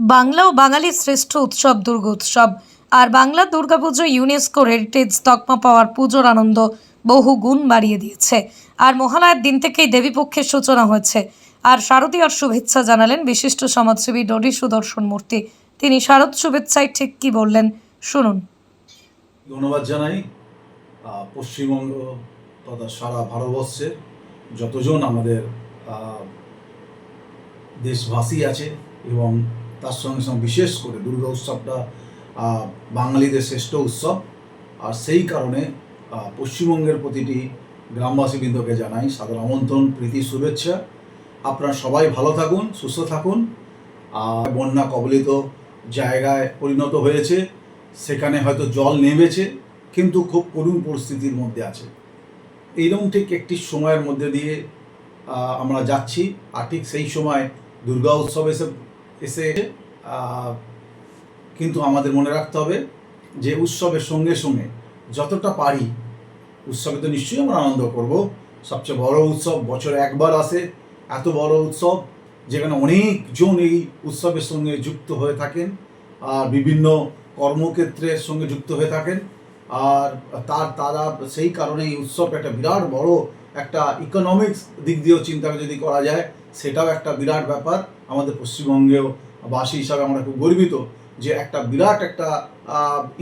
বাংলা ও বাঙালির শ্রেষ্ঠ উৎসব দুর্গোৎসব আর বাংলা দুর্গাপুজো ইউনেস্কো হেরিটেজ তকমা পাওয়ার পুজোর আনন্দ বহু গুণ বাড়িয়ে দিয়েছে। আর মহালয়ার দিন থেকেই দেবীপক্ষের সূচনা হয়েছে। আর শারদীয়ার শুভেচ্ছা জানালেন বিশিষ্ট সমাজসেবী ডরি সুদর্শন মূর্তি। তিনি শারদ শুভেচ্ছায় ঠিক কি বললেন, শুনুন। ধন্যবাদ জানাই। পশ্চিমবঙ্গ তথা সারা ভারতবর্ষের যতজন আমাদের দেশবাসী আছে এবং তার সঙ্গে সঙ্গে বিশেষ করে দুর্গা উৎসবটা বাঙালিদের শ্রেষ্ঠ উৎসব। আর সেই কারণে পশ্চিমবঙ্গের প্রতিটি গ্রামবাসীবৃন্দকে জানাই সাদর আমন্ত্রণ, প্রীতি, শুভেচ্ছা। আপনারা সবাই ভালো থাকুন, সুস্থ থাকুন। আর বন্যা কবলিত জায়গায় পরিণত হয়েছে। সেখানে হয়তো জল নেমেছে, কিন্তু খুব করুণ পরিস্থিতির মধ্যে আছে। এইরকম ঠিক একটি সময়ের মধ্যে দিয়ে আমরা যাচ্ছি। আর ঠিক সেই সময় দুর্গা উৎসব এসে এসে কিন্তু আমাদের মনে রাখতে হবে যে উৎসবের সঙ্গে সঙ্গে যতটা পারি, উৎসবে তো নিশ্চয়ই আমরা আনন্দ করব। সবচেয়ে বড় উৎসব বছরে একবার আসে, এত বড় উৎসব যেখানে অনেকজন এই উৎসবের সঙ্গে যুক্ত হয়ে থাকেন আর বিভিন্ন কর্মক্ষেত্রের সঙ্গে যুক্ত হয়ে থাকেন। আর তার, তারা সেই কারণে এই উৎসব একটা বিরাট বড় একটা ইকোনমিক্স দিক দিয়েও চিন্তা যদি করা যায় সেটাও একটা বিরাট ব্যাপার। আমাদের পশ্চিমবঙ্গেও বাসী হিসাবে আমরা খুব গর্বিত যে একটা বিরাট একটা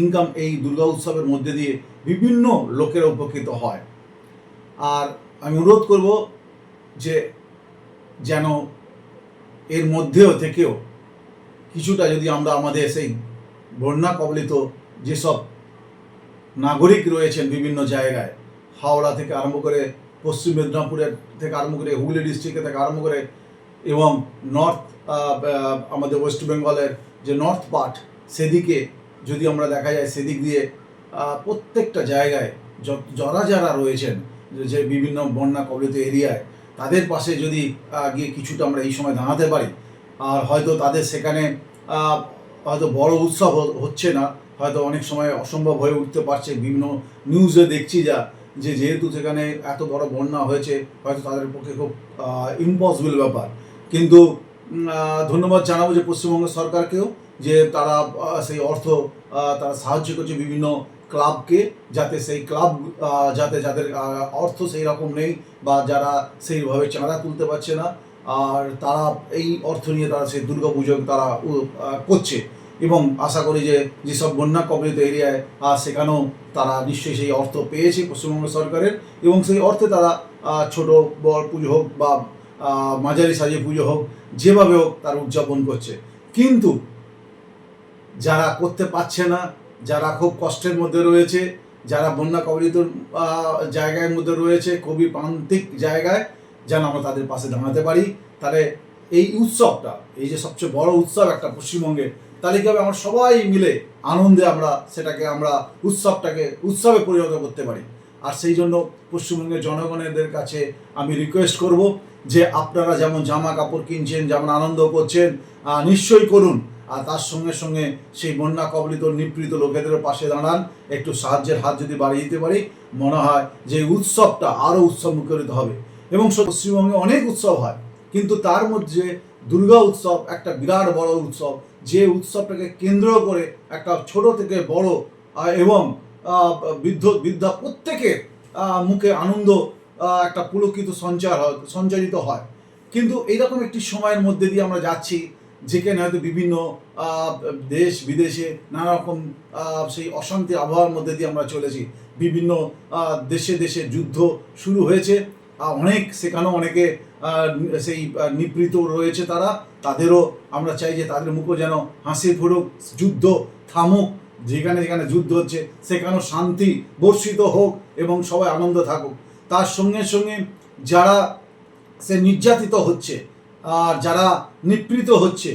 ইনকাম এই দুর্গা উৎসবের মধ্যে দিয়ে বিভিন্ন লোকেরা উপকৃত হয়। আর আমি অনুরোধ করব যে যেন এর মধ্যেও থেকেও কিছুটা যদি আমরা আমাদের সেই বন্যা কবলিত যেসব নাগরিক রয়েছেন বিভিন্ন জায়গায়, হাওড়া থেকে আরম্ভ করে পশ্চিম মেদিনীপুরের থেকে আরম্ভ করে হুগলি ডিস্ট্রিক্ট থেকে আরম্ভ করে এবং নর্থ আমাদের ওয়েস্ট বেঙ্গলের যে নর্থ পার্ট সেদিকে যদি আমরা দেখা যায়, সেদিক দিয়ে প্রত্যেকটা জায়গায় যারা যারা রয়েছেন, যে- বিভিন্ন বন্যা কবলিত এরিয়ায় তাদের পাশে যদি গিয়ে কিছুটা আমরা এই সময় দাঁড়াতে পারি, আর হয়তো তাদের সেখানে হয়তো বড় উৎসব হচ্ছে না, হয়তো অনেক সময় অসম্ভব হয়ে উঠতে পারছে, বিভিন্ন নিউজে দেখছি যা যে যেহেতু সেখানে এত বড় বন্যা হয়েছে, হয়তো তাদের পক্ষে খুব ইম্পসিবল ব্যাপার। কিন্তু ধন্যবাদ জানাব যে পশ্চিমবঙ্গ সরকারকেও যে তারা সেই অর্থ তারা সাহায্য করছে বিভিন্ন ক্লাবকে যাতে সেই ক্লাব যাতে যাদের অর্থ সেই রকম নেই বা যারা সেইভাবে চাঁদা তুলতে পারছে না। আর তারা এই অর্থ নিয়ে তারা সেই দুর্গা পুজো তারা করছে। এবং আশা করি যে যেসব বন্যা কবলিত এরিয়ায় আহ, সেখানেও তারা নিশ্চয়ই সেই অর্থ পেয়েছে পশ্চিমবঙ্গ সরকারের এবং সেই অর্থে তারা ছোট বড় পুজো হোক বা মাঝারি সাজিয়ে পুজো হোক যেভাবে হোক তার উদযাপন করছে। কিন্তু যারা করতে পারছে না যারা খুব কষ্টের মধ্যে রয়েছে যারা বন্যা কবলিত জায়গার মধ্যে রয়েছে খুবই প্রান্তিক জায়গায় যেন আমরা তাদের পাশে দাঁড়াতে পারি। তাহলে এই উৎসবটা এই যে সবচেয়ে বড় উৎসব একটা পশ্চিমবঙ্গে তাহলে কি হবে? আমরা সবাই মিলে আনন্দে আমরা সেটাকে, আমরা উৎসবটাকে, উৎসবে পরিণত করতে পারি। আর সেই জন্য পশ্চিমবঙ্গের জনগণের কাছে আমি রিকোয়েস্ট করব যে আপনারা যেমন জামা কাপড় কিনছেন, যেমন আনন্দ করছেন নিশ্চয়ই করুন। আর তার সঙ্গে সঙ্গে সেই বন্যা কবলিত, নিপীড়িত লোকেদের পাশে দাঁড়ান। একটু সাহায্যের হাত যদি বাড়িয়ে দিতে পারি, মনে হয় যে উৎসবটা আরও উৎসব মুখরিত হবে। এবং পশ্চিমবঙ্গে অনেক উৎসব হয়, কিন্তু তার মধ্যে দুর্গা উৎসব একটা বিরাট বড় উৎসব। যে উৎসবটাকে কেন্দ্র করে একটা ছোট থেকে বড় এবং বৃদ্ধ, বৃদ্ধা প্রত্যেকের মুখে আনন্দ একটা পুলকিত সঞ্চার হয়, সঞ্চারিত হয়। কিন্তু এইরকম একটি সময়ের মধ্যে দিয়ে আমরা যাচ্ছি, যেখানে হয়তো বিভিন্ন দেশ বিদেশে নানা রকম সেই অশান্তি আবহাওয়ার মধ্যে দিয়ে আমরা চলেছি। বিভিন্ন দেশে দেশে যুদ্ধ শুরু হয়েছে। অনেক, সেখানেও অনেকে সেই নিবৃত রয়েছে তারা। তাদেরও আমরা চাই যে তাদের মুখও যেন হাসি ফুটুক যুদ্ধ থামুক, যেখানে যেখানে যুদ্ধ হচ্ছে, সেখানেও শান্তি বর্ষিত হোক এবং সবাই আনন্দ থাকুক। তার সঙ্গে সঙ্গে যারা সে নির্যাতিত হচ্ছে, আর যারা নিপীড়িত হচ্ছে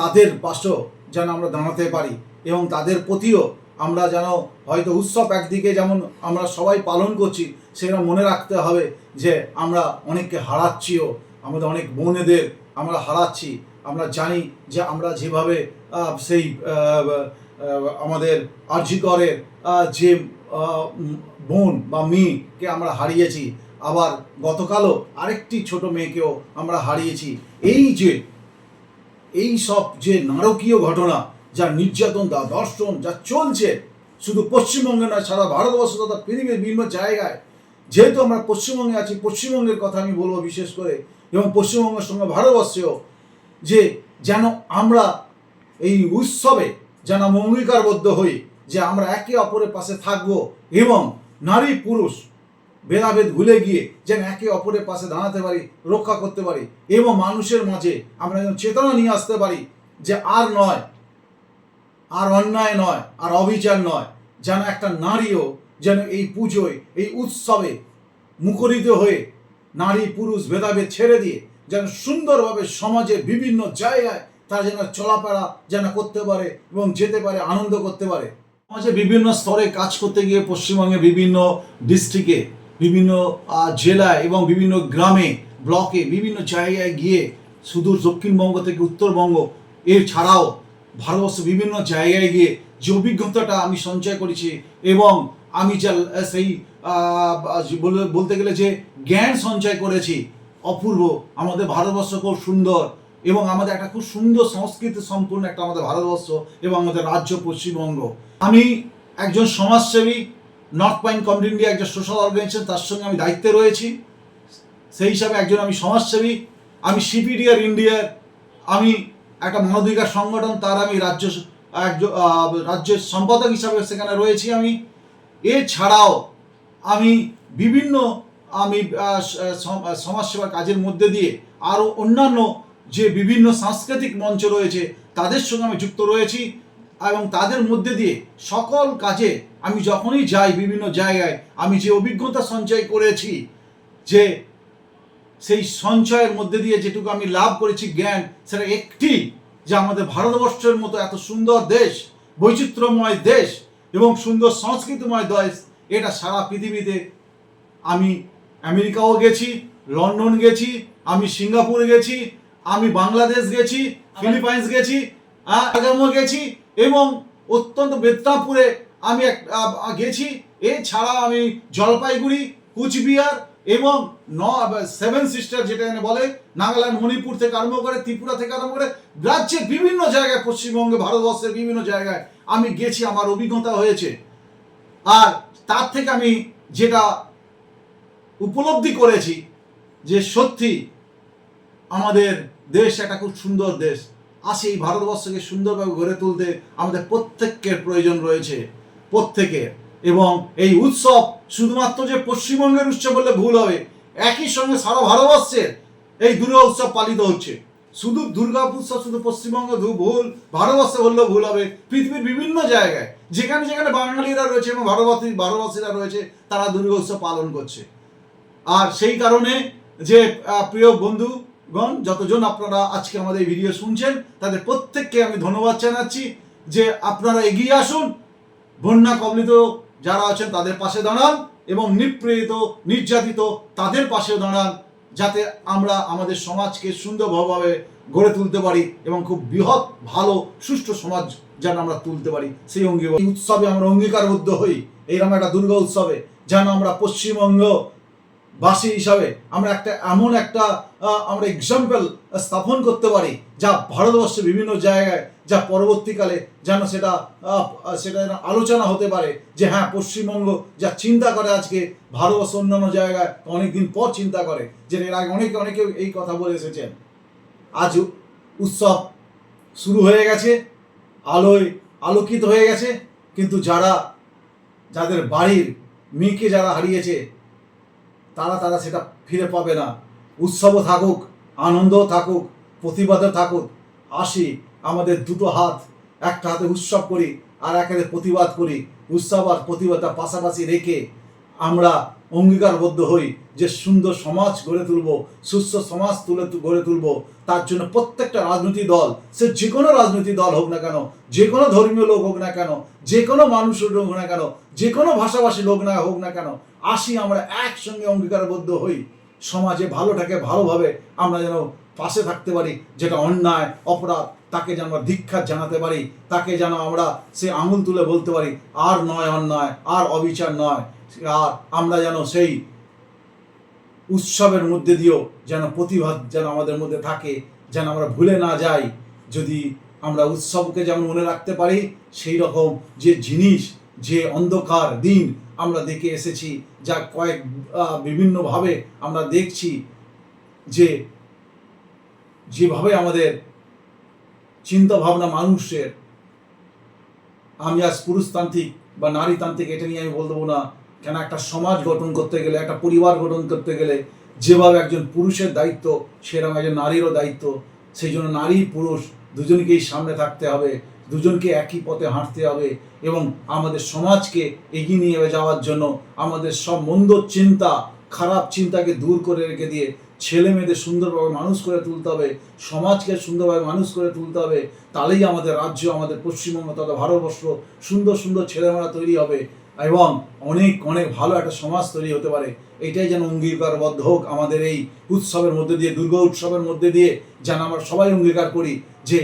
তাদের পাশেও যেন আমরা দাঁড়াতে পারি এবং তাদের প্রতিও আমরা যেন হয়তো উৎসব একদিকে যেমন আমরা সবাই পালন করছি সেটা মনে রাখতে হবে যে আমরা অনেককে হারাচ্ছিও, আমাদের অনেক বোনেদের আমরা হারাচ্ছি। আমরা জানি যে আমরা যেভাবে সেই আমাদের আর্জিকরের যে বোন বা মেয়েকে আমরা হারিয়েছি, আবার গতকালও আরেকটি ছোট মেয়েকেও আমরা হারিয়েছি। এই যে, এই সব যে নারকীয় ঘটনা, যা নির্যাতন, যা দর্শন যা চলছে, শুধু পশ্চিমবঙ্গে নয়, সারা ভারতবর্ষ তথা পৃথিবীর বিভিন্ন জায়গায় যেহেতু আমরা পশ্চিমবঙ্গে আছি, পশ্চিমবঙ্গের কথা আমি বলব বিশেষ করে, এবং পশ্চিমবঙ্গের সঙ্গে ভারতবর্ষেও যে যেন আমরা এই উৎসবে যেন অঙ্গীকারবদ্ধ হই, যে আমরা একে অপরের পাশে থাকব এবং নারী পুরুষ ভেদাভেদ ভুলে গিয়ে যেন একে অপরের পাশে দাঁড়াতে পারি, রক্ষা করতে পারি, এবং মানুষের মাঝে আমরা যেন চেতনা নিয়ে আসতে পারি যে আর নয়, আর অন্যায় নয়, আর অবিচার নয়, যেন একটা নারীও যেন এই পুজোয়, এই উৎসবে মুখরিত হয়ে নারী, পুরুষ, ভেদাভেদ ছেড়ে দিয়ে যেন সুন্দরভাবে সমাজে বিভিন্ন জায়গায় তারা যেন চলাফেরা যেন করতে পারে এবং যেতে পারে, আনন্দ করতে পারে। সমাজে বিভিন্ন স্তরে কাজ করতে গিয়ে পশ্চিমবঙ্গে বিভিন্ন ডিস্ট্রিক্টে বিভিন্ন জেলায় এবং বিভিন্ন গ্রামে, ব্লকে বিভিন্ন জায়গায় গিয়ে সুদূর দক্ষিণবঙ্গ থেকে উত্তরবঙ্গ, এর ছাড়াও ভারতবর্ষের বিভিন্ন জায়গায় গিয়ে যে অভিজ্ঞতাটা আমি সঞ্চয় করেছি এবং আমি সেই বলতে গেলে যে জ্ঞান সঞ্চয় করেছি, অপূর্ব, আমাদের ভারতবর্ষ খুব সুন্দর এবং আমাদের একটা খুব সুন্দর সংস্কৃতি সম্পূর্ণ একটা আমাদের ভারতবর্ষ এবং আমাদের রাজ্য পশ্চিমবঙ্গ। আমি একজন সমাজসেবী নর্থ পয়েন্ট কমিউনিটি ইন্ডিয়া একজন সোশ্যাল অর্গানাইজেশন তার সঙ্গে আমি দায়িত্বে রয়েছি। সেই হিসাবে একজন আমি সমাজসেবী, আমি সিপিডিআর ইন্ডিয়ার আমি একটা মানবাধিকার সংগঠন, তার আমি রাজ্য, একজন রাজ্যের সম্পাদক হিসাবে সেখানে রয়েছি আমি। এছাড়াও আমি বিভিন্ন, আমি সমাজসেবা কাজের মধ্যে দিয়ে আরও অন্যান্য যে বিভিন্ন সাংস্কৃতিক মঞ্চ রয়েছে, তাদের সঙ্গে আমি যুক্ত রয়েছি এবং তাদের মধ্যে দিয়ে সকল কাজে আমি যখনই যাই বিভিন্ন জায়গায়, আমি যে অভিজ্ঞতা সঞ্চয় করেছি, যে সেই সঞ্চয়ের মধ্যে দিয়ে যেটুকু আমি লাভ করেছি জ্ঞান, সেটা একটি যে আমাদের ভারতবর্ষের মতো এত সুন্দর দেশ, বৈচিত্র্যময় দেশ এবং সুন্দর সংস্কৃতিময় দেশ এটা সারা পৃথিবীতে আমি আমেরিকাও গেছি লন্ডন গেছি আমি সিঙ্গাপুর গেছি আমি বাংলাদেশ গেছি ফিলিপাইন্স গেছি আগামো গেছি এবং অত্যন্ত বেদনাপুরে আমি এক গেছি। এছাড়া আমি জলপাইগুড়ি কুচবিহার এবং ন সেভেন সিস্টার যেটা এনে বলে নাগাল্যান্ড মণিপুর থেকে আরম্ভ করে ত্রিপুরা থেকে আরম্ভ করে রাজ্যের বিভিন্ন জায়গায় পশ্চিমবঙ্গে ভারতবর্ষের বিভিন্ন জায়গায় আমি গেছি, আমার অভিজ্ঞতা হয়েছে। আর তার থেকে আমি যেটা উপলব্ধি করেছি যে সত্যি আমাদের দেশ একটা খুব সুন্দর দেশ। আসে এই ভারতবর্ষকে সুন্দরভাবে গড়ে তুলতে আমাদের প্রত্যেকের প্রয়োজন রয়েছে প্রত্যেকের এবং এই উৎসব শুধুমাত্র যে পশ্চিমবঙ্গের উৎসব বললে ভুল হবে, একই সঙ্গে সারা ভারতবর্ষের এই দুর্গা উৎসব পালিত হচ্ছে। শুধু দুর্গা উৎসব শুধু পশ্চিমবঙ্গে ভুল, ভারতবর্ষে বললেও ভুল হবে। পৃথিবীর বিভিন্ন জায়গায়, যেখানে যেখানে বাঙালিরা রয়েছে এবং ভারতবাসী, ভারতবাসীরা রয়েছে, তারা দুর্গা উৎসব পালন করছে। আর সেই কারণে যে প্রিয় বন্ধুগণ, যতজন আপনারা আজকে আমাদের ভিডিও শুনছেন, তাদের প্রত্যেককে আমি ধন্যবাদ জানাচ্ছি যে আপনারা এগিয়ে আসুন। বন্যা কবলিত যারা আছেন, তাদের পাশে দাঁড়ান এবং নিপীড়িত, নির্যাতিত, তাদের পাশে দাঁড়ান। যাতে আমরা আমাদের সমাজকে সুন্দরভাবে গড়ে তুলতে পারি এবং খুব বৃহৎ, ভালো, সুষ্ঠু সমাজ যেন আমরা তুলতে পারি। সেই অঙ্গী উৎসবে আমরা অঙ্গীকারবদ্ধ হই। এইরকম একটা দুর্গা উৎসবে যেন আমরা পশ্চিমবঙ্গ বাসী হিসাবে আমরা একটা এমন একটা আমরা এক্সাম্পল স্থাপন করতে পারি যা ভারতবর্ষের বিভিন্ন জায়গায় যা পরবর্তীকালে যেন সেটা সেটা যেন আলোচনা হতে পারে যে হ্যাঁ পশ্চিমবঙ্গ যা চিন্তা করে আজকে, ভারতবর্ষ অন্যান্য জায়গায় অনেকদিন পর চিন্তা করে, যে এর আগে অনেকে অনেকে এই কথা বলে এসেছেন। আজ উৎসব শুরু হয়ে গেছে, আলোয় আলোকিত হয়ে গেছে, কিন্তু যারা, যাদের বাড়ির মেয়েকে যারা হারিয়েছে, তারা তারা সেটা ফিরে পাবে না। উৎসবও থাকুক, আনন্দও থাকুক, প্রতিবাদও থাকুক, আসি আমাদের দুটো হাত, একটা হাতে উৎসব করি আর এক হাতে প্রতিবাদ করি। উৎসব আর প্রতিবাদটা পাশাপাশি রেখে আমরা অঙ্গীকারবদ্ধ হই যে সুন্দর সমাজ গড়ে তুলব, সুস্থ সমাজ তুলে গড়ে তুলব। তার জন্য প্রত্যেকটা রাজনৈতিক দল, সে যে কোনো রাজনৈতিক দল হোক না কেন, যে কোনো ধর্মীয় লোক হোক না কেন, যে কোনো মানুষের হোক না কেন, যে কোনো ভাষাভাষী লোক না হোক না কেন, আসি আমরা একসঙ্গে অঙ্গীকারবদ্ধ হই। সমাজে ভালোটাকে ভালোভাবে আমরা যেন পাশে থাকতে পারি, যেটা অন্যায়, অপরাধ তাকে যেন আমরা ধিক্ষার জানাতে পারি, তাকে যেন আমরা সে আঙুল তুলে বলতে পারি, আর নয় অন্যায়, আর অবিচার নয়, আর আমরা যেন সেই উৎসবের মধ্যে দিয়েও যেন প্রতিবাদ যেন আমাদের মধ্যে থাকে, যেন আমরা ভুলে না যাই। যদি আমরা উৎসবকে যেমন মনে রাখতে পারি, সেই রকম যে জিনিস, যে অন্ধকার দিন আমরা দেখে এসেছি, যা কয়েক বিভিন্নভাবে আমরা দেখছি যে, যেভাবে আমাদের চিন্তা ভাবনা মানুষের, আমি আজ পুরুষতান্ত্রিক বা নারীতান্ত্রিক এটা নিয়ে আমি বলব না। কেন একটা সমাজ গঠন করতে গেলে, একটা পরিবার গঠন করতে গেলে যেভাবে একজন পুরুষের দায়িত্ব, সেরকম একজন নারীরও দায়িত্ব। সেই জন্য নারী, পুরুষ দুজনকেই সামনে থাকতে হবে, দুজনকে একই পথে হাঁটতে হবে এবং আমাদের সমাজকে এগিয়ে নিয়ে যাওয়ার জন্য আমাদের সব মন্দ চিন্তা, খারাপ চিন্তাকে দূর করে রেখে দিয়ে ছেলে মেয়েদের সুন্দরভাবে মানুষ করে তুলতে হবে, সমাজকে সুন্দরভাবে মানুষ করে তুলতে হবে, তাহলেই আমাদের রাজ্য, আমাদের পশ্চিমবঙ্গ তথা ভারতবর্ষ সুন্দর সুন্দর ছেলেমেয়েরা তৈরি হবে এবং অনেক অনেক ভালো একটা সমাজ তৈরি হতে পারে। এটাই যেন অঙ্গীকারবদ্ধ হোক আমাদের এই উৎসবের মধ্যে দিয়ে, দুর্গা উৎসবের মধ্যে দিয়ে যেন আমরা সবাই অঙ্গীকার করি যে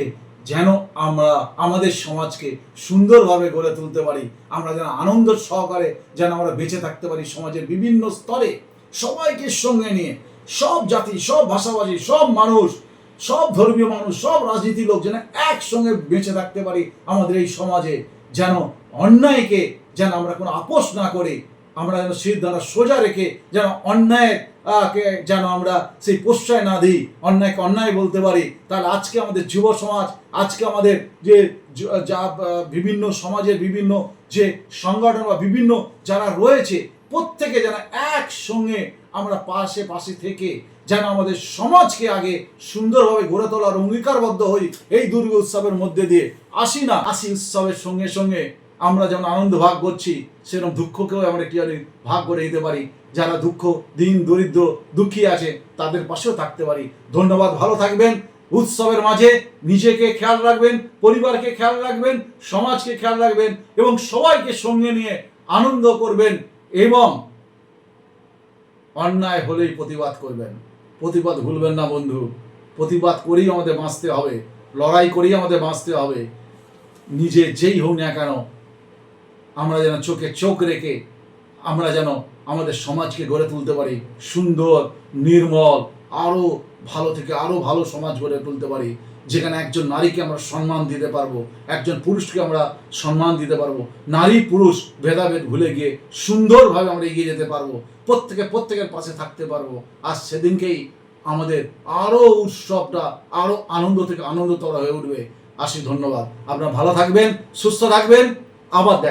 যেন আমরা আমাদের সমাজকে সুন্দরভাবে গড়ে তুলতে পারি, আমরা যেন আনন্দ সহকারে যেন আমরা বেঁচে থাকতে পারি সমাজের বিভিন্ন স্তরে সবাইকে সঙ্গে নিয়ে। সব জাতি, সব ভাষাভাষী, সব মানুষ, সব ধর্মীয় মানুষ, সব রাজনীতি লোক যেন একসঙ্গে বেঁচে থাকতে পারি আমাদের এই সমাজে, যেন অন্যায়কে যেন আমরা কোনো আপোষ না করি, আমরা যেন সিদ্ধান্ত সোজা রেখে যেন অন্যায়ের যেন আমরা সেই প্রশ্রয় না দিই, অন্যায়কে অন্যায় বলতে পারি, তাহলে আজকে আমাদের যুব সমাজ, আজকে আমাদের যে যা বিভিন্ন সমাজের বিভিন্ন যে সংগঠন বা বিভিন্ন যারা রয়েছে প্রত্যেকে যেন একসঙ্গে আমরা পাশে পাশে থেকে যেন আমাদের সমাজকে আগে সুন্দরভাবে গড়ে তোলার অঙ্গীকারবদ্ধ হই এই দুর্গা উৎসবের মধ্যে দিয়ে। আসি না, আসি উৎসবের সঙ্গে সঙ্গে আমরা যেমন আনন্দ ভাগ করছি, সেরকম দুঃখকেও আমরা কি ভাগ করে দিতে পারি। যারা দুঃখ, দিন, দরিদ্র, দুঃখী আছে, তাদের পাশেও থাকতে পারি। ধন্যবাদ, ভালো থাকবেন। উৎসবের মাঝে নিজেকে খেয়াল রাখবেন, পরিবারকে খেয়াল রাখবেন, সমাজকে খেয়াল রাখবেন এবং সবাইকে সঙ্গে নিয়ে আনন্দ করবেন। এবং অন্যায় হলেই প্রতিবাদ করবেন। প্রতিবাদ ভুলবেন না, বন্ধু। প্রতিবাদ করেই আমাদের বাঁচতে হবে। লড়াই করেই আমাদের বাঁচতে হবে। নিজে যেই হোক না কেন, আমরা যেন চোখে চোখ রেখে আমরা যেন আমাদের সমাজকে গড়ে তুলতে পারি, সুন্দর, নির্মল আরও ভালো থেকে আরও ভালো সমাজ গড়ে তুলতে পারি। যেখানে একজন নারীকে আমরা সম্মান দিতে পারব, একজন পুরুষকে আমরা সম্মান দিতে পারব। নারী, পুরুষ, ভেদাভেদ ভুলে গিয়ে সুন্দরভাবে আমরা এগিয়ে যেতে পারব, প্রত্যেকে প্রত্যেকের পাশে থাকতে পারব। আর সেদিনকেই আমাদের আরও উৎসবটা আরও আনন্দ থেকে আনন্দতর হয়ে উঠবে। আসি, ধন্যবাদ। আপনারা ভালো থাকবেন, সুস্থ থাকবেন, আবার দেখ